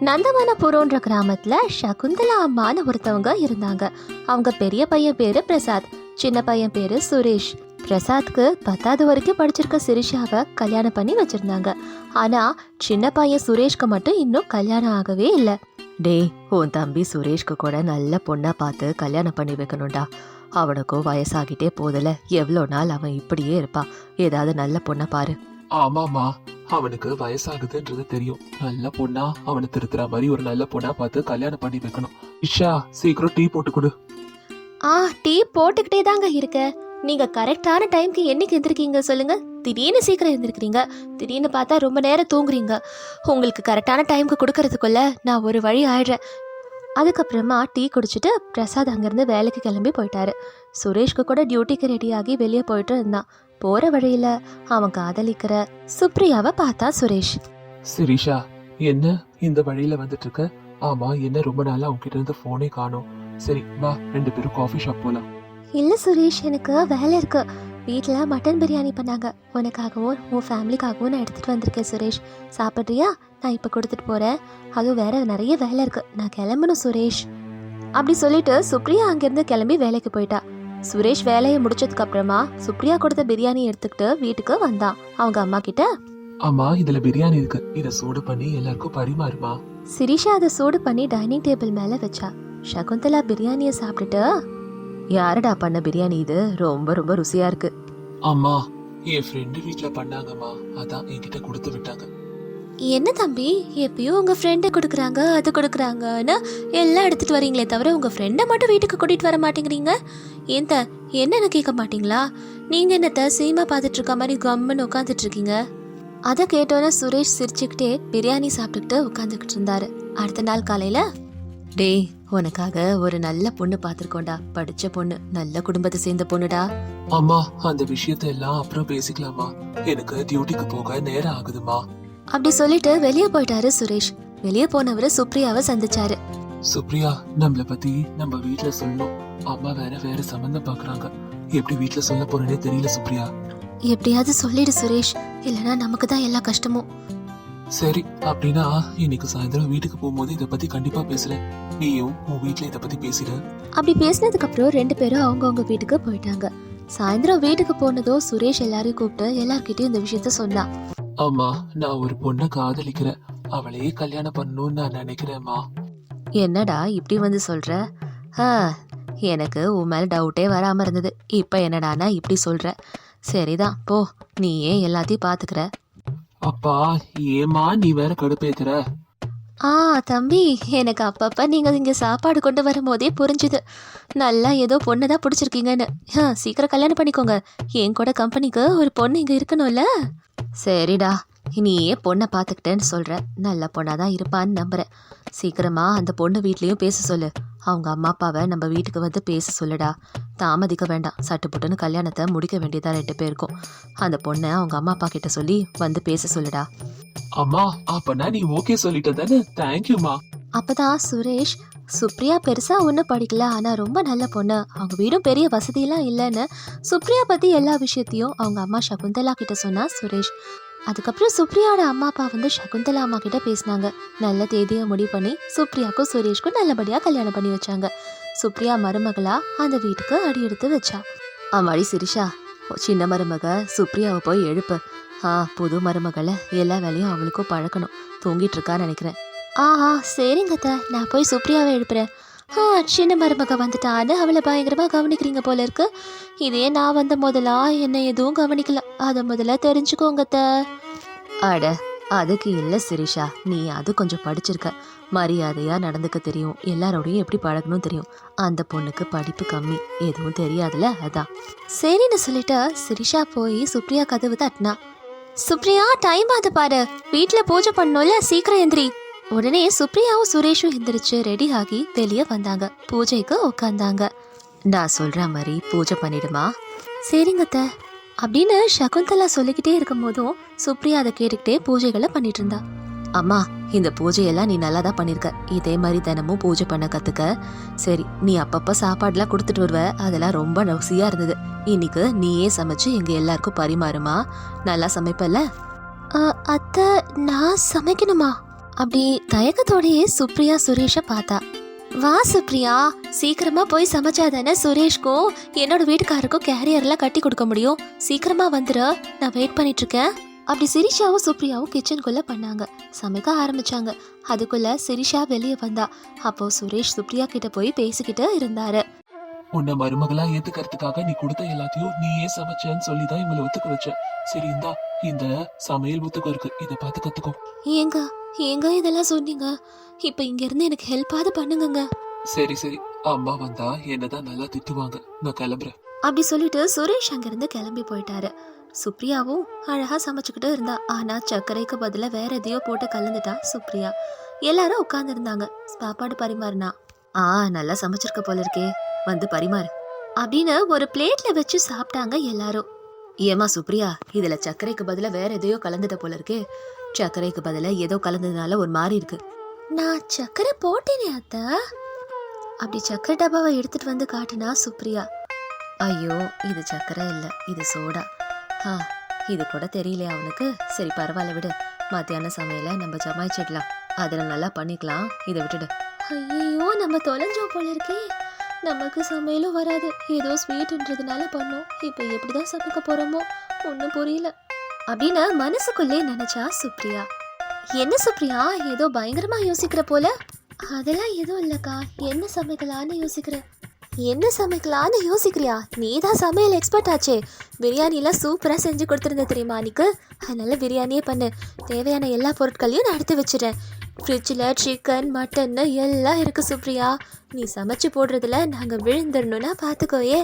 நந்தவனபுரம்ன்ற கிராமத்துல சகுந்தலா அம்மான்னு ஒருத்தவங்க இருந்தாங்க. அவங்க பெரிய பையன் பேரு பிரசாத் சின்ன பையன் பேரு சுரேஷ். பிரசாத்க்கு பத்தாவது வரைக்கும் படிச்சிருக்க சிரிஷாவை கல்யாணம் பண்ணி வச்சிருந்தாங்க. ஆனா சின்ன பையன் சுரேஷ்க்கு மட்டும் இன்னும் கல்யாணம் ஆகவே இல்லை. டேய் உன் தம்பி சுரேஷ்க்கு கூட நல்ல பொண்ணா பார்த்து கல்யாணம் பண்ணி வைக்கணும்டா. அவனுக்கும் வயசாகிட்டே போதில்ல எவ்வளோ நாள் அவன் இப்படியே இருப்பான். ஏதாவது நல்ல பொண்ணை பாரு. ஆமாமா அவனுக்கு வயசாகுதுன்றது தெரியும். நல்ல பொண்ணா அவனை திருத்துற மாதிரி ஒரு நல்ல பொண்ணா பார்த்து கல்யாணம் பண்ணி வைக்கணும். இஷா சீக்கிரம் டீ போட்டு கொடு. ஆ டீ போட்டுக்கிட்டே தாங்க இருக்க. நீங்க கரெக்டான டைம்க்கு என்னைக்கு எந்திருக்கீங்க சொல்லுங்க. திடீர்னு சீக்கிரம் எழுந்திருக்கிறீங்க திடீர்னு பார்த்தா ரொம்ப நேரம் தூங்குறீங்க. உங்களுக்கு கரெக்டான டைம்க்கு கொடுக்கறதுக்குள்ள நான் ஒரு வழி ஆயிடுறேன். அதுக்கப்புறமா டீ குடிச்சிட்டு பிரசாத் அங்கேருந்து வேலைக்கு கிளம்பி போயிட்டாரு. சுரேஷ்க்கு கூட டியூட்டிக்கு ரெடியாகி வெளியே போயிட்டு இருந்தான். போற வழியில அவன் காதலிக்கிற சுப்ரியாவை பார்த்தா சுரேஷ். சிரிஷா என்ன இந்த வழியில வந்துட்டு இருக்க ஆமா என்ன ரொம்ப நாளா உன்கிட்ட இருந்து போனே காணோம். சரி வா ரெண்டு பேரும் காஃபி ஷாப் போலாம். இல்லை சுரேஷ் எனக்கு வேலை இருக்கு. வீட்டில் மட்டன் பிரியாணி பண்ணாங்க. உனக்காகவும் உன் ஃபேமிலிக்காகவும் நான் எடுத்துகிட்டு வந்திருக்கேன் சுரேஷ். சாப்பிட்றியா? நான் இப்போ கொடுத்துட்டு போகிறேன் அதுவும் வேற நிறைய வேலை இருக்கு. நான் கிளம்பணும் சுரேஷ். அப்படி சொல்லிட்டு சுப்ரியா அங்கேருந்து கிளம்பி வேலைக்கு போயிட்டா. சுரேஷ் வேலையை முடிச்சதுக்கு அப்புறமா சுப்ரியா கொடுத்த பிரியாணி எடுத்துக்கிட்டு வீட்டுக்கு வந்தான். அவங்க அம்மா கிட்ட ஆமா இதுல பிரியாணி இருக்கு. இத சூடு பண்ணி எல்லாருக்கும் பரிமாறுமா? சிரிஷா அதை சூடு பண்ணி டைனிங் டேபிள் மேலே வச்சா. சகுந்தலா பிரியாணியை சாப்பிட்டுட்டு யாருடா பண்ண பிரியாணி இது? ரொம்ப ரொம்ப ருசியா இருக்கு. அம்மா என் ஃப்ரெண்டு வீட்ல பண்ணாங்கம்மா. அதான் என்கிட்ட கொடுத்து விட்டாங்க. என்ன தம்பி? எப்பயும் உங்கள் ஃப்ரெண்டை கொடுக்குறாங்க அது கொடுக்குறாங்கன்னு எல்லாம் எடுத்துகிட்டு வரீங்களே தவிர உங்கள் ஃப்ரெண்டை மட்டும் வீட்டுக்கு கூட்டிகிட்டு வர மாட்டேங்கிறீங்க? ஏன் என்னன்னு கேட்க மாட்டீங்களா? நீங்கள் என்னத்த சினிமா பார்த்துட்ருக்க மாதிரி கம்முன்னு உட்காந்துட்ருக்கீங்க அதை கேட்டோன்னே சுரேஷ் சிரிச்சுக்கிட்டே பிரியாணி சாப்பிட்டுக்கிட்டு உட்காந்துக்கிட்டு இருந்தாரு. அடுத்த நாள் காலையில் டேய் உனக்காக ஒரு நல்ல பொண்ணு பார்த்துருக்கோண்டா படிச்ச பொண்ணு நல்ல குடும்பத்தை சேர்ந்த பொண்ணுடா. அம்மா அந்த விஷயத்தை எல்லாம் அப்புறம் பேசிக்கலாமா எனக்கு டியூட்டிக்கு போக நேரம் ஆகுதுமா அப்படி சொல்லிட்டு வெளியே போயிட்டாரு சுரேஷ். வெளியே போனவர் சுப்ரியாவை சந்திச்சாரு. சுப்ரியா நம்மள பத்தி நம்ம வீட்ல சொல்லணும். அம்மா வேற வேற சம்பந்தம் பாக்குறாங்க. எப்படி வீட்ல சொல்ல போறேனே தெரியல சுப்ரியா. எப்படியாவது சொல்லிடு சுரேஷ். இல்லைன்னா நமக்கு தான் எல்லா கஷ்டமும். சரி அப்படின்னா இன்னைக்கு சாயந்தரம் வீட்டுக்கு போகும்போது இத பத்தி கண்டிப்பா பேசுறேன். நீயும் உன் வீட்ல இத பத்தி பேசிடு. அப்படி பேசினதுக்கு அப்புறம் ரெண்டு பேரும் அவங்கவுங்க வீட்டுக்கு போயிட்டாங்க. சாயந்தரம் வீட்டுக்கு போனதும் சுரேஷ் எல்லாரையும் கூப்பிட்டு எல்லார்கிட்டயும் இந்த விஷயத்த சொன்னான். ஆமா நான் ஒரு பொண்ணை காதலிக்கிறேன். அவளையே கல்யாணம் பண்ணணும்னு நான் நினைக்கிறேன்மா என்னடா இப்படி வந்து சொல்ற? ஆ எனக்கு உன் மேல டவுட்டே வராம இருந்தது. இப்ப என்னடானா இப்படி சொல்ற? சரிதான் போ. நீ ஏன் எல்லாத்தையும் பாத்துக்கிற. அப்பா ஏமா நீ வேற கடுப்பேத்துற? ஆ தம்பி எனக்கு அப்பப்போ நீங்கள் இங்கே சாப்பாடு கொண்டு வரும்போதே புரிஞ்சுது. நல்லா ஏதோ பொண்ணை தான் பிடிச்சிருக்கீங்கன்னு. ஆ, சீக்கிரம் கல்யாணம் பண்ணிக்கோங்க. என் கூட கம்பெனிக்கு ஒரு பொண்ணு இங்கே இருக்கணும்ல? சரிடா. நீயே பொண்ணை பார்த்துக்கிட்டேன்னு சொல்ற. நல்ல பொண்ணா தான் இருப்பான்னு நம்புறேன். சீக்கிரமா அந்த பொண்ணு வீட்லயும் பேச சொல்லு. அவங்க அம்மா அப்பாவை நம்ம வீட்டுக்கு வந்து பேச சொல்லுடா. தாமதிக்க வேண்டாம். சட்டு புட்டுன்னு கல்யாணத்தை முடிக்க வேண்டியதா ரெண்டு பேருக்கும். அந்த பொண்ணை அவங்க அம்மா அப்பா கிட்ட சொல்லி வந்து பேச சொல்லுடா. அம்மா அப்பனா நீ ஓகே சொல்லிட்ட தானே தேங்க்யூமா அப்பதான் சுரேஷ் சுப்ரியா பெருசா ஒன்றும் படிக்கல. ஆனா ரொம்ப நல்ல பொண்ணு. அவங்க வீடும் பெரிய வசதியெல்லாம் இல்லைன்னு சுப்ரியா பத்தி எல்லா விஷயத்தையும் அவங்க அம்மா சகுந்தலா கிட்ட சொன்னா சுரேஷ். அதுக்கப்புறம் சுப்ரியாவோட அம்மா அப்பா வந்து சகுந்தலா அம்மா கிட்ட பேசினாங்க. நல்ல தேதியை முடிவு பண்ணி சுப்ரியாக்கும் சுரேஷ்க்கும் நல்லபடியா கல்யாணம் பண்ணி வச்சாங்க. சுப்ரியா மருமகளா அந்த வீட்டுக்கு அடி எடுத்து வச்சா. அம்மாடி சிரிஷா சின்ன மருமக சுப்ரியாவை போய் எழுப்பு. ஆ புது மருமகளை எல்லா வேலையும் அவளுக்கும் பழக்கணும். தூங்கிட்டு இருக்கான்னு நினைக்கிறேன். ஆ ஆ சரிங்க நான் போய் சுப்ரியாவை எழுப்புறேன். ஆ சின்ன மருமக வந்துட்டான்னு அவளை பயங்கரமா கவனிக்கிறீங்க போல இருக்கு. இதே நான் வந்த முதலா என்ன எதுவும் கவனிக்கல. அதை முதல்ல தெரிஞ்சுக்கோங்க அத்தை. அட அதுக்கு இல்லை சிரிஷா. நீ அது கொஞ்சம் படிச்சிருக்க. மரியாதையா நடந்துக்க தெரியும். எல்லாரோடையும் எப்படி பழகணும் தெரியும். அந்த பொண்ணுக்கு படிப்பு கம்மி. எதுவும் தெரியாதுல அதான். சரின்னு சொல்லிட்டு சிரிஷா போய் சுப்ரியா கதவு தட்டினா. சுப்ரியா டைம் ஆகுது பாரு. வீட்ல பூஜை பண்ணோம்ல சீக்கிரம் எந்திரி. உடனே சுப்ரியாவும் சுரேஷும் எந்திரிச்சு ரெடி ஆகி வெளியே வந்தாங்க. பூஜைக்கு உட்காந்தாங்க நான் சொல்ற மாதிரி பூஜை பண்ணிடுமா? சரிங்க அத்தை. அப்படின்னு சகுந்தலா சொல்லிக்கிட்டே இருக்கும் போதும் சுப்ரியா அதை கேட்டுக்கிட்டே பூஜைகளை பண்ணிட்டு இருந்தா. அம்மா இந்த பூஜையெல்லாம் நீ நல்லா தான் பண்ணிருக்க. இதே மாதிரி தினமும் பூஜை பண்ண கத்துக்க. சரி நீ அப்பப்போ சாப்பாடுலாம் கொடுத்துட்டு வருவ. அதெல்லாம் ரொம்ப ருசியா இருந்தது. இன்னைக்கு நீயே சமைச்சு எங்க எல்லாருக்கும் பரிமாறுமா? நல்லா சமைப்பல்ல? அத்தை நான் சமைக்கணுமா? அப்படி தயக்கத்தோடயே சுப்ரியா சுரேஷை பார்த்தா. வா சுப்ரியா. சீக்கிரமா போய் சமைச்சாதானே சுரேஷ்க்கும் என்னோட வீட்டுக்காருக்கும் கேரியர்லாம் கட்டி கொடுக்க முடியும். சீக்கிரமா வந்துரு. நான் வெயிட் பண்ணிட்டு இருக்கேன் அப்படி சிரிஷாவும் சுப்ரியாவும் கிச்சனுக்குள்ள பண்ணாங்க. சமைக்க ஆரம்பிச்சாங்க. அதுக்குள்ள சிரிஷா வெளியே வந்தா. அப்போ சுரேஷ் சுப்ரியா கிட்ட போய் பேசிக்கிட்டு இருந்தாரு. உன்னை மருமகளா ஏத்துக்கிறதுக்காக நீ கொடுத்த எல்லாத்தையும் நீயே சமைச்சேன்னு சொல்லிதான் இவங்களை ஒத்துக்க வச்ச சரி இந்தா இந்த சமையல் புத்தகம் இருக்கு. இத பார்த்து கத்துக்கோ. ஏங்க ஏங்க இதெல்லாம் சொன்னீங்க? இப்போ இங்க இருந்து எனக்கு ஹெல்ப்பாவது பண்ணுங்கங்க. சரி சரி. அம்மா வந்தா என்னதான் நல்லா திட்டுவாங்க. நான் கிளம்புறேன். அப்படி சொல்லிட்டு சுரேஷ் அங்கிருந்து கிளம்பி போயிட்டாரு. சுப்ரியாவும் அழகா சமைச்சுக்கிட்டு இருந்தா. ஆனா சர்க்கரைக்கு பதிலா வேற எதையோ போட்டு கலந்துட்டா சுப்ரியா. எல்லாரும் உட்கார்ந்து இருந்தாங்க சாப்பாடு பரிமாறினா ஆ நல்லா சமைச்சிருக்க போல இருக்கே. வந்து பரிமாறு. அப்படின்னு ஒரு பிளேட்ல வச்சு சாப்பிட்டாங்க எல்லாரும். ஏமா சுப்ரியா இதுல சர்க்கரைக்கு பதிலாக வேற எதையோ கலந்துட்ட போல இருக்கே. சர்க்கரைக்கு பதிலாக ஏதோ கலந்ததுனால ஒரு மாதிரி இருக்கு. நான் சர்க்கரை போட்டேனே அத்தா. அப்படி சர்க்கரை டப்பாவை எடுத்துட்டு வந்து காட்டினா சுப்ரியா. ஐயோ இது சர்க்கரை இல்லை இது சோடா. ஆ இது கூட தெரியலையா அவனுக்கு. சரி பரவாயில்ல விடு. மத்தியான சமையலை நம்ம ஜமாய்ச்சிடலாம் அதில் நல்லா பண்ணிக்கலாம். இதை விட்டுடு. ஐயோ நம்ம தொலைஞ்சோம் போல இருக்கே. நமக்கு சமையலும் வராது. ஏதோ ஸ்வீட்ன்றதுனால பண்ணோம். இப்போ எப்படி தான் சமைக்க போகிறோமோ ஒன்றும் புரியல. அப்படின்னு மனசுக்குள்ளே நினைச்சா சுப்ரியா. என்ன சுப்ரியா? ஏதோ பயங்கரமா யோசிக்கிற போல? அதெல்லாம் எதுவும் இல்லக்கா. என்ன சமைக்கலான்னு யோசிக்கிறேன். என்ன சமைக்கலான்னு யோசிக்கிறியா? நீ தான் சமையல் எக்ஸ்பர்ட் ஆச்சே. பிரியாணிலாம் சூப்பராக செஞ்சு கொடுத்துருந்த தெரியுமா அன்னைக்கு? அதனால பிரியாணியே பண்ணு. தேவையான எல்லா பொருட்களையும் நான் எடுத்து வச்சுறேன் ஃப்ரிட்ஜில் சிக்கன் மட்டன்னு எல்லாம் இருக்குது சுப்ரியா. நீ சமைச்சு போடுறதுல நாங்கள் விழுந்துடணும்னா பார்த்துக்கோயே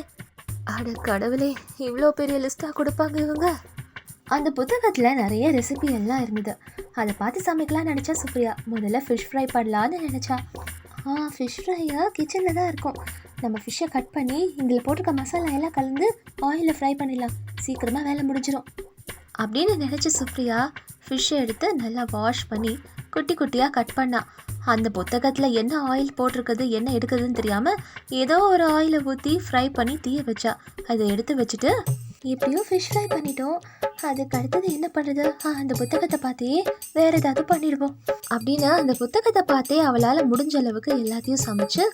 அட கடவுளே இவ்வளோ பெரிய லிஸ்ட்டாக கொடுப்பாங்க இவங்க. அந்த புத்தகத்தில் நிறைய ரெசிபி எல்லாம் இருந்தது. அதை பார்த்து சமைக்கலாம்னு நினச்சா சுப்ரியா. முதல்ல ஃபிஷ் ஃப்ரை பண்ணலான்னு நினச்சா. ஆ ஃபிஷ் ஃப்ரையா கிச்சனில் தான் இருக்கும். நம்ம ஃபிஷ்ஷை கட் பண்ணி இதில் போட்டிருக்க மசாலா எல்லாம் கலந்து ஆயிலில் ஃப்ரை பண்ணிடலாம். சீக்கிரமாக வேலை முடிஞ்சிடும் அப்படின்னு நினச்ச சுப்ரியா ஃபிஷ்ஷை எடுத்து நல்லா வாஷ் பண்ணி குட்டி குட்டியாக கட் பண்ணா. அந்த புத்தகத்தில் என்ன ஆயில் போட்டிருக்குது என்ன எடுக்குதுன்னு தெரியாமல் ஏதோ ஒரு ஆயிலை ஊற்றி ஃப்ரை பண்ணி தீய வச்சா. அதை எடுத்து வச்சுட்டு எப்படியோ ஃபிஷ் ஃப்ரை பண்ணிட்டோம். அதுக்கு அடுத்தது என்ன பண்ணுறது அந்த புத்தகத்தை பார்த்தே வேற ஏதாவது பண்ணிடுவோம். அப்படின்னு அந்த புத்தகத்தை பார்த்தே அவளால் முடிஞ்ச அளவுக்கு எல்லாத்தையும் சமைச்சு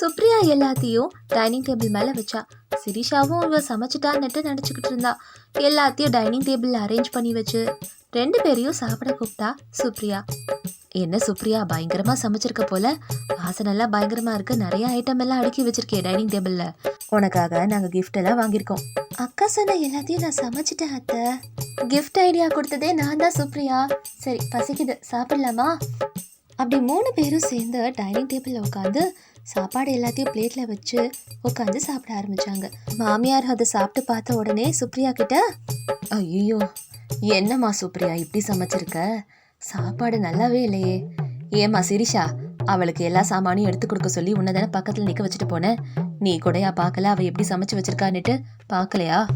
சுப்ரியா எல்லாத்தையும் டைனிங் டேபிள் மேலே வச்சா. சிரிஷாவும் இவ சமைச்சிட்டான்னுட்டு நினச்சிக்கிட்டு இருந்தா. எல்லாத்தையும் டைனிங் டேபிள் அரேஞ்ச் பண்ணி வச்சு ரெண்டு பேரையும் சாப்பிட கூப்பிட்டா சுப்ரியா. என்ன சுப்ரியா பயங்கரமா சமைச்சிருக்க போல? வாசனெல்லாம் பயங்கரமா இருக்கு. நிறைய ஐட்டம் எல்லாம் அடுக்கி வச்சிருக்கே டைனிங் டேபிள்ல உனக்காக நாங்க கிஃப்ட் எல்லாம் வாங்கியிருக்கோம். அக்கா சொன்ன எல்லாத்தையும் நான் சமைச்சிட்டேன் அத்தை. கிஃப்ட் ஐடியா கொடுத்ததே நான் தான் சுப்ரியா. சரி பசிக்குது. சாப்பிடலாமா? அப்படி மூணு பேரும் சேர்ந்து டைனிங் டேபிளில் உட்காந்து சாப்பாடு எல்லாத்தையும் பிளேட்டில் வச்சு உட்காந்து சாப்பிட ஆரம்பிச்சாங்க. மாமியார் அதை சாப்பிட்டு பார்த்த உடனே சுப்ரியா கிட்ட ஐயோ என்னம்மா சுப்ரியா இப்படி சமைச்சிருக்க? சாப்பாடு நல்லாவே இல்லையே. ஏம்மா சிரிஷா அவளுக்கு எல்லா சாமானையும் எடுத்து கொடுக்க சொல்லி உன்னை தானே பக்கத்தில் நிற்க வச்சுட்டு போனேன் நீ கூடயா பார்க்கல? அவள் எப்படி சமைச்சு வச்சிருக்கான்னுட்டு பார்க்கலையா?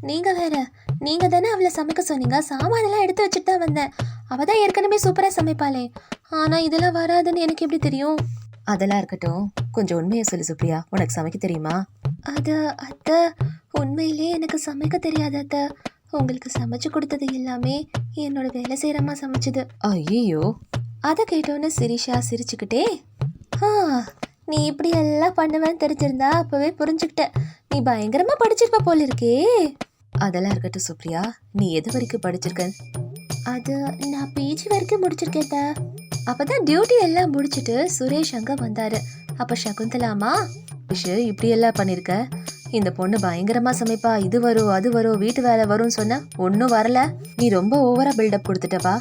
நீங்க வேற நீங்க தானே அவளை சமைக்க சொன்னீங்க? சாமானெல்லாம் எடுத்து வச்சுட்டு தான் வந்தேன். அவ தான் ஏற்கனவே சூப்பராக சமைப்பாளே. ஆனா இதெல்லாம் வராதுன்னு எனக்கு எப்படி தெரியும்? அதெல்லாம் இருக்கட்டும். கொஞ்சம் உண்மையை சொல்லு சுப்ரியா. உனக்கு சமைக்க தெரியுமா? அது அத்தை உண்மையிலே எனக்கு சமைக்க தெரியாது அத்தை. உங்களுக்கு சமைச்சு கொடுத்தது எல்லாமே என்னோட வேலை செய்கிறம்மா சமைச்சது. ஐயோ அதை கேட்டோன்னு சிரிஷா சிரிச்சுக்கிட்டே ஆ நீ இப்படி எல்லாம் பண்ணுவேன்னு தெரிஞ்சிருந்தா அப்பவே புரிஞ்சுக்கிட்ட நீ பயங்கரமா படிச்சிருப்ப போல இருக்கே அதெல்லாம் இருக்கட்டும் சுப்ரியா. நீ எது வரைக்கும் படிச்சிருக்க? அது நான் பிஜி வரைக்கும் முடிச்சிருக்கேன் அத்தை. அப்பதான் டியூட்டி எல்லாம் முடிச்சிட்டு சுரேஷ் அங்க வந்தாரு. அப்ப சகுந்தலாமா இப்படி எல்லாம் பண்ணிருக்க? இந்த பொண்ணு பயங்கரமா சமைப்பா. இது வரும் அது வரும் வீட்டு வேலை வரும்னு சொன்ன ஒன்றும் வரல. நீ ரொம்ப ஓவரா பில்டப் கொடுத்துட்டப்பா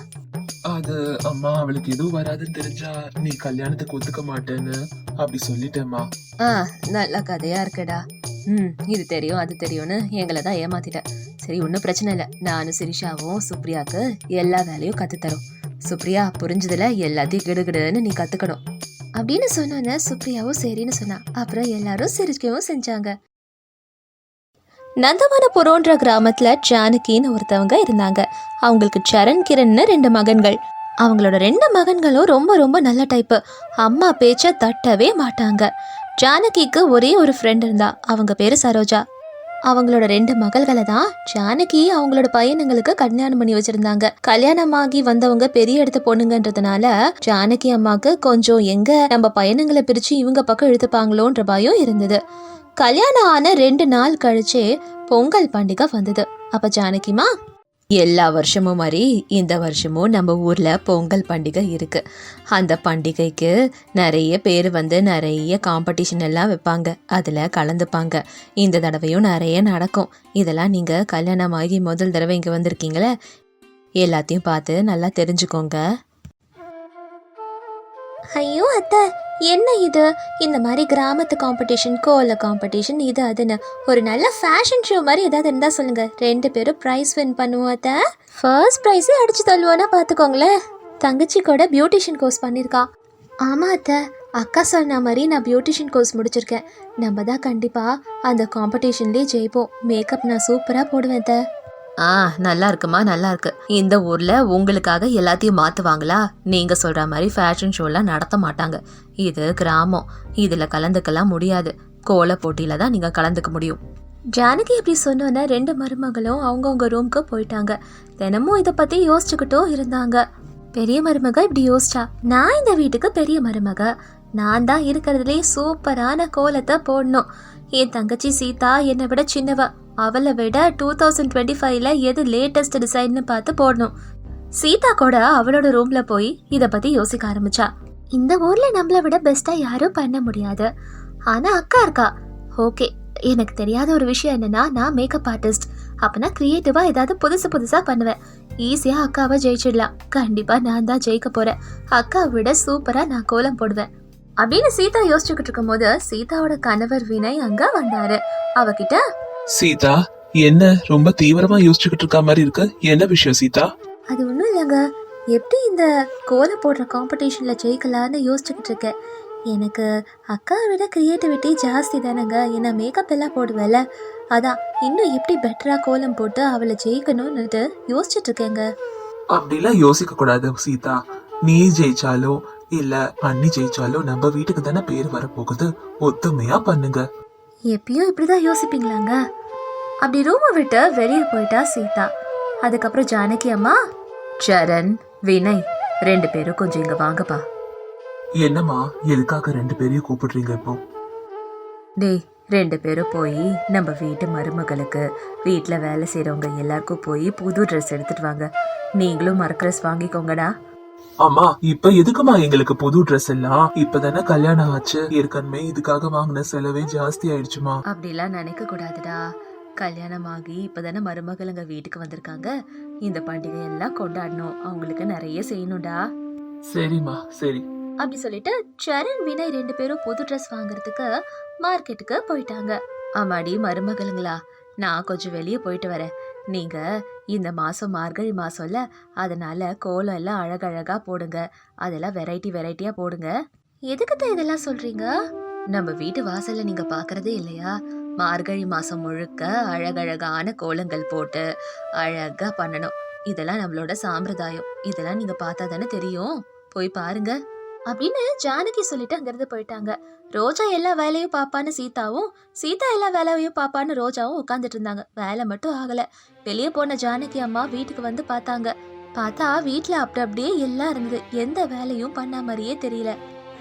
அது அம்மா அவளுக்கு எதுவும் வராதுன்னு தெரிஞ்சா நீ கல்யாணத்துக்கு ஒத்துக்க மாட்டேன்னு அப்படி சொல்லிட்டேம்மா. ஆ நல்ல கதையா இருக்குடா. ம் இது தெரியும் அது தெரியும்னு எங்களை தான் ஏமாத்திட்டேன் சரி ஒன்றும் பிரச்சனை இல்லை. நானும் சிரிஷாவும் சுப்ரியாவுக்கு எல்லா வேலையும் கற்றுத்தரோம் சுப்ரியா புரிஞ்சதில் எல்லாத்தையும் கிடுகிடுன்னு நீ கற்றுக்கணும் அப்படின்னு சொன்னோன்னே சுப்ரியாவும் சரின்னு சொன்னா. அப்புறம் எல்லாரும் சிரிக்கவும் செஞ்சாங்க. நந்தவனபுரோன்ற கிராமத்துல ஜானகின்னு ஒருத்தவங்க இருந்தாங்க. அவங்களுக்கு சரண் கிரண்னு ரெண்டு மகன்கள். அவங்களோட ரெண்டு மகன்களும் ரொம்ப ரொம்ப நல்ல டைப்பு அம்மா பேச்ச தட்டவே மாட்டாங்க. ஜானகிக்கு ஒரே ஒரு ஃப்ரெண்ட் இருந்தா. அவங்க பேரு சரோஜா. அவங்களோட ரெண்டு மகள்களை தான் ஜானகி அவங்களோட பையனுங்களுக்கு கல்யாணம் பண்ணி வச்சிருந்தாங்க. கல்யாணமாகி வந்தவங்க பெரிய இடத்து பொண்ணுங்கன்றதுனால ஜானகி அம்மாக்கு கொஞ்சம் எங்க நம்ம பையனுங்களை பிரிச்சு இவங்க பக்கம் இழுத்துப்பாங்களோன்ற பயம் இருந்தது. கல்யாணம் ஆன ரெண்டு நாள் கழிச்சே பொங்கல் பண்டிகை வந்தது. அப்ப ஜானகிமா எல்லா வருஷமும் மாதிரி இந்த வருஷமும் நம்ம ஊரில் பொங்கல் பண்டிகை இருக்குது அந்த பண்டிகைக்கு நிறைய பேர் வந்து நிறைய காம்படிஷன் எல்லாம் வைப்பாங்க. அதில் கலந்துப்பாங்க. இந்த தடவையும் நிறைய நடக்கும். இதெல்லாம் நீங்கள் கல்யாணமாகி முதல் தடவை இங்கே வந்திருக்கீங்களே? எல்லாத்தையும் பார்த்து நல்லா தெரிஞ்சுக்கோங்க. ஐயோ அத்தை. என்ன இது? இந்த மாதிரி கிராமத்து காம்படிஷன் கோல காம்படிஷன் இது அதுன்னு. ஒரு நல்ல ஃபேஷன் ஷோ மாதிரி ஏதாவது இருந்தால் சொல்லுங்கள் ரெண்டு பேரும் ப்ரைஸ் வின் பண்ணுவோம் அத்தை. ஃபர்ஸ்ட் ப்ரைஸே அடிச்சு தள்ளுவோன்னா பார்த்துக்கோங்களேன் தங்கச்சி கூட பியூட்டிஷியன் கோர்ஸ் பண்ணியிருக்கா ஆமாம் அத்தை. அக்கா சொன்ன மாதிரி நான் பியூட்டிஷியன் கோர்ஸ் முடிச்சிருக்கேன். நம்ம தான் கண்டிப்பாக அந்த காம்படிஷன்லேயே ஜெயிப்போம். மேக்கப் நான் சூப்பராக போடுவேன் அத்தை. ஆ நல்லா இருக்குமா நல்லா இருக்கு. இந்த ஊர்ல உங்களுக்காக எல்லாத்தையும் மாத்துவாங்களா? நீங்க சொல்ற மாதிரி ஃபேஷன் ஷோலாம் நடத்த மாட்டாங்க. இது கிராமம். இதுல கலந்துக்கலாம் முடியாது. கோல போட்டியில தான் நீங்க கலந்துக்க முடியும். ஜானகி இப்படி சொன்னோன்னே ரெண்டு மருமகளும் அவங்கவுங்க ரூம்க்கு போயிட்டாங்க. தினமும் இதை பத்தி யோசிச்சுக்கிட்டும் இருந்தாங்க. பெரிய மருமக இப்படி யோசிச்சா நான் இந்த வீட்டுக்கு பெரிய மருமக. நான் தான் இருக்கிறதுலே சூப்பரான கோலத்தை போடணும். என் தங்கச்சி சீதா என்னை விட சின்னவ. அவளை விட டூ தௌசண்ட் டுவெண்ட்டி ஃபைவ்ல எது லேட்டஸ்ட் டிசைன்னு பார்த்து போடணும். சீதா கூட அவளோட ரூம்ல போய் இத பத்தி யோசிக்க ஆரம்பிச்சா. இந்த ஊர்ல நம்மள விட பெஸ்டா யாரும் பண்ண முடியாது. ஆனா அக்கா இருக்கா. ஓகே எனக்கு தெரியாத ஒரு விஷயம் என்னன்னா நான் மேக்கப் ஆர்டிஸ்ட் அப்பனா கிரியேட்டிவா ஏதாவது புதுசு புதுசா பண்ணுவேன். ஈஸியா அக்காவை ஜெயிச்சிடலாம். கண்டிப்பா நான் தான் ஜெயிக்க போறேன். அக்காவை விட சூப்பரா நான் கோலம் போடுவேன். அப்படின்னு சீதா யோசிச்சுக்கிட்டு இருக்கும்போது சீதாவோட கணவர் வினய் அங்க வந்தாரு. அவகிட்ட சீதா என்ன ரொம்ப தீவிரமா யோசிச்சுக்கிட்டு இருக்க மாதிரி இருக்கு? என்ன விஷயம் சீதா? அது ஒன்றும் இல்லைங்க. எப்படி இந்த கோலம் போடுற காம்படிஷனில் ஜெயிக்கலான்னு யோசிச்சுக்கிட்டு இருக்கேன் எனக்கு அக்காவை விட க்ரியேட்டிவிட்டி ஜாஸ்தி தானேங்க. என்ன மேக்கப் எல்லாம் போடுவேல. அதான் இன்னும் எப்படி பெட்டராக கோலம் போட்டு அவளை ஜெயிக்கணும்னுட்டு யோசிச்சுட்டு இருக்கேங்க. அப்படிலாம் யோசிக்க கூடாது சீதா. நீ ஜெயிச்சாலும் இல்ல அண்ணி ஜெயிச்சாலும் நம்ம வீட்டுக்கு தானே பேர் வரப்போகுது. ஒத்துமையா பண்ணுங்க. எப்பயும் இப்படிதான் யோசிப்பீங்களாங்க? அப்படி ரூமை விட்டு வெளியே போயிட்டா சீதா. அதுக்கப்புறம் ஜானகி அம்மா சரண் வினய் ரெண்டு பேரும் கொஞ்சம் இங்க வாங்கப்பா. என்னம்மா எதுக்காக ரெண்டு பேரையும் கூப்பிடுறீங்க இப்போ? டேய் ரெண்டு பேரும் போய் நம்ம வீட்டு மருமகளுக்கு வீட்டில் வேலை செய்கிறவங்க எல்லாருக்கும் போய் புது ட்ரெஸ் எடுத்துட்டு வாங்க. நீங்களும் மரக்ரஸ் வாங்கிக்கோங்கடா. அம்மா இப்ப எதுக்குமா எங்களுக்கு புது ட்ரெஸ் எல்லாம்? இப்பதானே கல்யாணம் ஆச்சு. ஏற்கனவே இதுக்காக வாங்கின செலவே ஜாஸ்தி ஆயிடுச்சுமா? அப்படிலாம் நினைக்க கூடாதுடா. கல்யாணம் ஆகி இப்பதானே மருமகளுங்க வீட்டுக்கு வந்திருக்காங்க. இந்த பண்டிகை எல்லாம் கொண்டாடணும். அவங்களுக்கு நிறைய செய்யணும்டா. சரிம்மா சரி. அப்படி சொல்லிட்டு சரண் வினய் ரெண்டு பேரும் புது ட்ரெஸ் வாங்குறதுக்கு மார்க்கெட்டுக்கு போயிட்டாங்க. ஆமாடி மருமகளுங்களா நான் கொஞ்சம் வெளியே போயிட்டு வரேன். நீங்க இந்த மாசம் மார்கழி மாசம்ல அதனால கோலம் எல்லாம் அழகழகா போடுங்க. அதெல்லாம் வெரைட்டி வெரைட்டியா போடுங்க. எதுக்கு தான் இதெல்லாம் சொல்றீங்க? நம்ம வீட்டு வாசல்ல நீங்க பாக்குறதே இல்லையா? மார்கழி மாசம் முழுக்க அழகழகான கோலங்கள் போட்டு அழகா பண்ணணும். இதெல்லாம் நம்மளோட சாம்பிரதாயம். இதெல்லாம் நீங்க பார்த்தா தானே தெரியும். போய் பாருங்க. அப்படின்னு ஜானகி சொல்லிட்டு அங்கிருந்து போயிட்டாங்க. ரோஜா எல்லா வேலையும் பாப்பான்னு சீதாவும் சீதா எல்லா வேலையும் பாப்பான்னு ரோஜாவும் உட்காந்துட்டு இருந்தாங்க. வேலை மட்டும் ஆகல. வெளியே போன ஜானகி அம்மா வீட்டுக்கு வந்து பார்த்தாங்க. பார்த்தா வீட்டுல அப்படி அப்படியே எல்லாம் இருந்தது. எந்த வேலையும் பண்ண மாதிரியே தெரியல.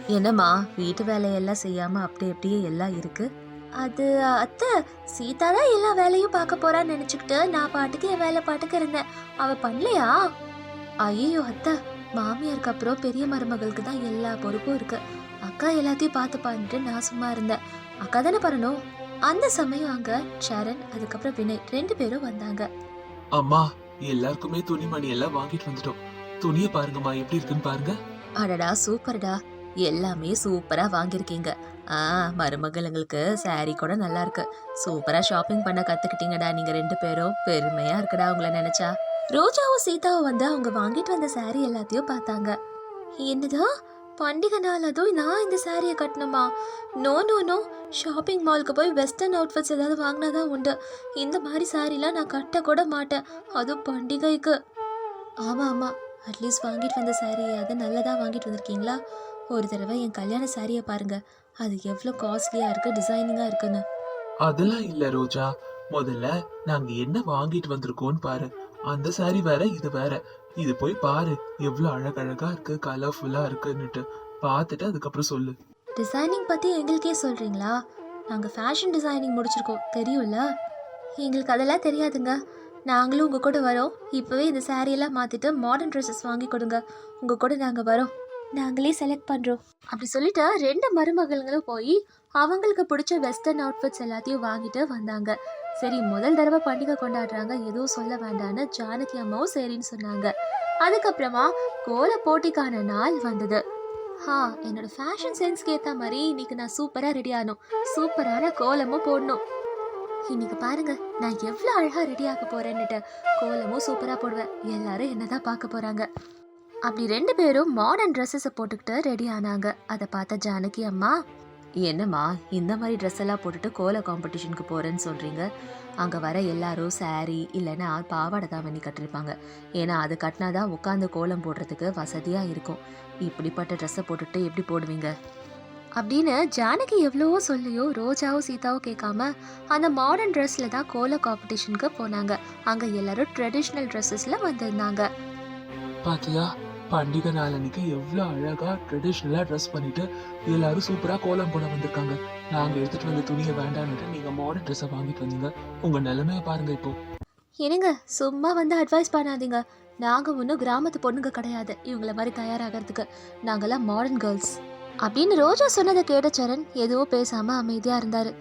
என்னம்மா வீட்டு வேலையெல்லாம் செய்யாம அப்படி அப்படியே எல்லாம் இருக்கு? அது அத்தை சீதா தான் எல்லா வேலையும் பார்க்க போறான்னு நினைச்சுக்கிட்டு நான் பாட்டுக்கு என் வேலை பாட்டுக்கு இருந்தேன். அவ பண்ணலையா? ஐயோ அத்தை. மாமியாருக்கு அப்புறம் பெரிய மருமகளுக்கு தான் எல்லா பொறுப்பும் இருக்கு. அக்கா எல்லாத்தையும் பார்த்து பார்த்துட்டு நான் சும்மா இருந்தேன். அக்கா தானே பண்ணணும்? அந்த சமயம் அங்க சரண் அதுக்கப்புறம் வினய் ரெண்டு பேரும் வந்தாங்க. அம்மா எல்லாருக்குமே துணிமணி எல்லாம் வாங்கிட்டு வந்துட்டோம். துணியை பாருங்கம்மா எப்படி இருக்குன்னு பாருங்க. அடடா சூப்பர்டா. எல்லாமே சூப்பரா வாங்கியிருக்கீங்க. ஆ மருமகளுங்களுக்கு saree கூட நல்லா இருக்கு. சூப்பரா ஷாப்பிங் பண்ண கத்துக்கிட்டீங்கடா நீங்க ரெண்டு பேரும். பெருமையா இருக்குடா உங்களை நினைச்சா. ரோஜாவும் சீதாவும் வந்து அவங்க வாங்கிட்டு வந்த saree எல்லாத்தையும் பார்த்தாங்க. என்னதான் பண்டிகை நாள் அதுவும் நான் இந்த சாரியை கட்டணுமா? நோ நோ நோ ஷாப்பிங் மாலுக்கு போய் வெஸ்டர்ன் அவுட்ஃபிட்ஸ் ஏதாவது வாங்கினா தான் உண்டு. இந்த மாதிரி சாரிலாம் நான் கட்ட கூட மாட்டேன். அதுவும் பண்டிகைக்கு. ஆமாம் ஆமாம் அட்லீஸ்ட் வாங்கிட்டு வந்த சாரியாவது நல்லதாக வாங்கிட்டு வந்திருக்கீங்களா? ஒரு தடவை என் கல்யாண சாரியை பாருங்கள் அது எவ்வளோ காஸ்ட்லியாக இருக்குது டிசைனிங்காக இருக்குன்னு. அதெல்லாம் இல்லை ரோஜா. முதல்ல நாங்கள் என்ன வாங்கிட்டு வந்திருக்கோன்னு பாரு. அந்த சாரி வேற இது வேற. இது போய் பாரு எவ்வளோ அழகழகா இருக்கு கலர்ஃபுல்லா இருக்குன்னுட்டு. பார்த்துட்டு அதுக்கப்புறம் சொல்லு. டிசைனிங் பற்றி எங்களுக்கே சொல்கிறீங்களா நாங்கள் ஃபேஷன் டிசைனிங் முடிச்சிருக்கோம். தெரியும்ல? எங்களுக்கு அதெல்லாம் தெரியாதுங்க. நாங்களும் உங்கள் கூட வரோம். இப்போவே இந்த சாரியெல்லாம் மாற்றிட்டு மாடர்ன் ட்ரெஸ்ஸஸ் வாங்கி கொடுங்க. உங்கள் கூட நாங்கள் வரோம். நாங்களே செலக்ட் பண்ணுறோம் அப்படி சொல்லிட்டு ரெண்டு மருமகள்களும் போய் அவங்களுக்கு பிடிச்ச வெஸ்டர்ன் அவுட்ஃபிட்ஸ் எல்லாத்தையும் வாங்கிட்டு வந்தாங்க. சரி முதல் தடவை பண்டிகை கொண்டாடுறாங்க. எதுவும் சொல்ல வேண்டான்னு ஜானகி அம்மாவும் சரின்னு சொன்னாங்க. அதுக்கப்புறமா கோல போட்டிக்கான நாள் வந்தது. ஹா என்னோட ஃபேஷன் சென்ஸ்க்கு ஏற்ற மாதிரி இன்னைக்கு நான் சூப்பராக ரெடி ஆகணும். சூப்பரான கோலமும் போடணும். இன்னைக்கு பாருங்க நான் எவ்வளோ அழகாக ரெடி ஆக போறேன்னுட்டு கோலமும் சூப்பராக போடுவேன். எல்லாரும் என்னதான் பார்க்க போறாங்க. அப்படி ரெண்டு பேரும் மாடர்ன் ட்ரெஸ்ஸஸை போட்டுக்கிட்டு ரெடி ஆனாங்க. அதை பார்த்த ஜானகி அம்மா என்னம்மா இந்த மாதிரி ட்ரெஸ் எல்லாம் போட்டுட்டு கோல காம்படிஷனுக்கு போறேன்னு சொல்றீங்க? அங்கே வர எல்லாரும் saree இல்லைன்னா பாவாடை தாவணி கட்டிருப்பாங்க ஏன்னா அது கட்டினாதான் உட்காந்து கோலம் போடுறதுக்கு வசதியாக இருக்கும். இப்படிப்பட்ட ட்ரெஸ்ஸை போட்டுட்டு எப்படி போடுவீங்க? அப்படின்னு ஜானகி எவ்வளவோ சொல்லியோ ரோஜாவோ சீதாவோ கேட்காம அந்த மாடர்ன் ட்ரெஸ்ல தான் கோல காம்படிஷனுக்கு போனாங்க. அங்க எல்லாரும் ட்ரெடிஷ்னல் ட்ரெஸ்ஸஸ்ல வந்திருந்தாங்க. பாத்தியா? பண்டிகை நாள் அன்னைக்கு எவ்வளவு அழகா ட்ரெடிஷ்னலா ட்ரெஸ் பண்ணிட்டு எல்லாரும் சூப்பரா கோலம் போட வந்திருக்காங்க. நாங்க எடுத்துட்டு வந்த துணியை வேண்டாம்னுட்டு நீங்க மாடர்ன் ட்ரெஸ்ஸை வாங்கிட்டு வந்தீங்க. உங்க நிலைமைய பாருங்க இப்போ. என்னங்க சும்மா வந்து அட்வைஸ் பண்ணாதீங்க. நாங்க ஒன்றும் கிராமத்து பொண்ணுங்க கிடையாது. இவங்கள மாதிரி தயாராகிறதுக்கு. நாங்கெல்லாம் மாடர்ன் கேர்ள்ஸ் அப்படின்னு ரோஜா சொன்னதை கேட்ட சரண் எதுவும் பேசாம அமைதியா இருந்தாரு.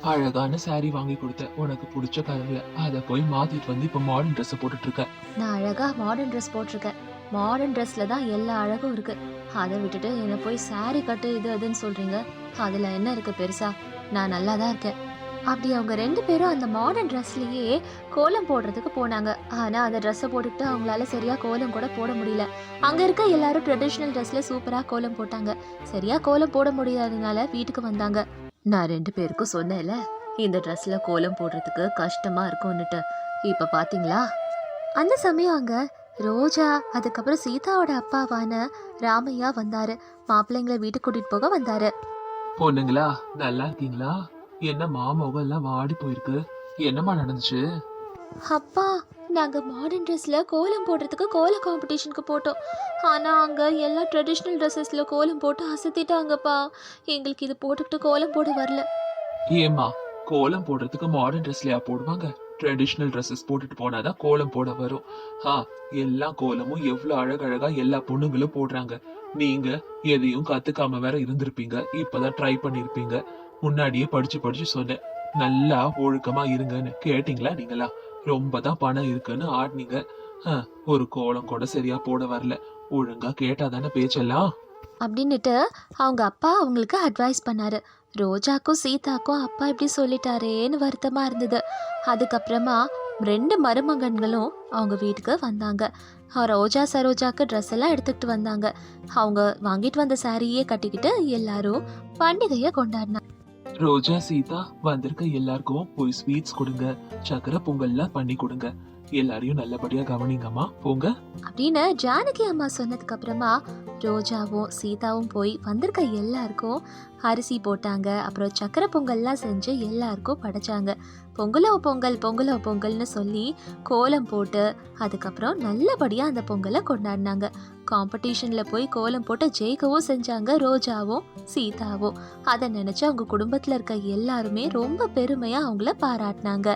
அழகான saree வாங்கி கொடுத்த உனக்கு பிடிச்ச கலர்ல அதை போய் மாத்திட்டு வந்து இப்ப மாடர்ன் ட்ரெஸ் போட்டுட்டு இருக்க. நான் அழகா மாடர்ன் ட்ரெஸ் போட்டிருக்கேன். மாடர்ன் ட்ரெஸ்ல தான் எல்லா அழகும் இருக்கு. அதை விட்டுட்டு என்னை போய் சாரி கட்டு இது அதுன்னு சொல்றீங்க. அதுல என்ன இருக்கு பெருசா? நான் நல்லா தான் இருக்கேன். அப்படி அவங்க ரெண்டு பேரும் அந்த மாடர்ன் ட்ரெஸ்லயே கோலம் போடுறதுக்கு போனாங்க. ஆனா அந்த ட்ரெஸ்ஸை போட்டுக்கிட்டு அவங்களால சரியா கோலம் கூட போட முடியல. அங்க இருக்க எல்லாரும் ட்ரெடிஷ்னல் ட்ரெஸ்ல சூப்பரா கோலம் போட்டாங்க. சரியா கோலம் போட முடியாததுனால வீட்டுக்கு வந்தாங்க. நான் ரெண்டு பேருக்கும் சொன்னேன்ல இந்த ட்ரெஸ்ல கோலம் போடுறதுக்கு கஷ்டமா இருக்கும்னுட்டு. இப்ப பாத்தீங்களா? அந்த சமயம் அங்க ரோஜா அதுக்கப்புறம் சீதாவோட அப்பாவான ராமையா வந்தாரு. மாப்பிள்ளைங்களை வீட்டுக்கு கூட்டிட்டு போக வந்தாரு. பொண்ணுங்களா நல்லா இருக்கீங்களா? என்ன மாமோகம் எல்லாம் வாடி போயிருக்கு? என்னம்மா நடந்துச்சு? அப்பா நாங்க மாடர்ன் ட்ரெஸ்ல கோலம் போடுறதுக்கு கோல காம்படிஷனுக்கு போட்டோம். ஆனா அங்க எல்லாம் ட்ரெடிஷ்னல் ட்ரெஸ்ஸஸ்ல கோலம் போட்டு அசத்திட்டாங்கப்பா. எங்களுக்கு இது போட்டுக்கிட்டு கோலம் போட வரல. ஏம்மா கோலம் போடுறதுக்கு மாடர்ன் ட்ரெஸ்லயா போடுவாங்க? ட்ரெடிஷ்னல் ட்ரெஸ்ஸஸ் போட்டுட்டு போனால் தான் கோலம் போட வரும். ஆ எல்லா கோலமும் எவ்வளோ அழகழகாக எல்லா பொண்ணுங்களும் போடுறாங்க. நீங்கள் எதையும் கற்றுக்காம வேற இருந்திருப்பீங்க. இப்பதான் ட்ரை பண்ணியிருப்பீங்க முன்னாடியே படித்து படித்து சொன்னேன். நல்லா ஒழுக்கமாக இருங்கன்னு. கேட்டிங்களா நீங்களா? ரொம்ப தான் பணம் இருக்குன்னு ஆடினீங்க. ஆ, ஒரு கோலம் கூட சரியா போட வரல. ஒழுங்கா கேட்டாதானே பேச்செல்லாம்? அப்படின்னுட்டு அவங்க அப்பா அவங்களுக்கு அட்வைஸ் பண்ணாரு. ரோஜாக்கும் சீதாக்கும் அப்பா இப்படி சொல்லிட்டாரேன்னு வருத்தமா இருந்தது. அதுக்கப்புறமா ரெண்டு மருமகன்களும் அவங்க வீட்டுக்கு வந்தாங்க. ரோஜா சரோஜாக்கு ட்ரெஸ் எல்லாம் எடுத்துக்கிட்டு வந்தாங்க. அவங்க வாங்கிட்டு வந்த சாரியே கட்டிக்கிட்டு எல்லாரும் பண்டிகையை கொண்டாடினாங்க. ரோஜா சீதா வந்திருக்க எல்லாருக்கும் போய் ஸ்வீட்ஸ் கொடுங்க. சக்கரை பொங்கல்லாம் பண்ணி கொடுங்க. எல்லாரையும் நல்லபடியா கவனிங்கம்மா. போங்க. அப்படின்னு ஜானகி அம்மா சொன்னதுக்கு அப்புறமா ரோஜாவும் சீதாவும் போய் வந்திருக்க எல்லாருக்கும் அரிசி போட்டாங்க. அப்புறம் சக்கரை பொங்கல்லாம் செஞ்சு எல்லாருக்கும் படைச்சாங்க. பொங்கலோ பொங்கல் பொங்கலோ பொங்கல்னு சொல்லி கோலம் போட்டு அதுக்கப்புறம் நல்லபடியாக அந்த பொங்கலை கொண்டாடினாங்க. காம்படிஷனில் போய் கோலம் போட்டு ஜெயிக்கவும் செஞ்சாங்க ரோஜாவும் சீதாவும். அதை நினச்சி அவங்க குடும்பத்தில் இருக்க எல்லாருமே ரொம்ப பெருமையாக அவங்கள பாராட்டினாங்க.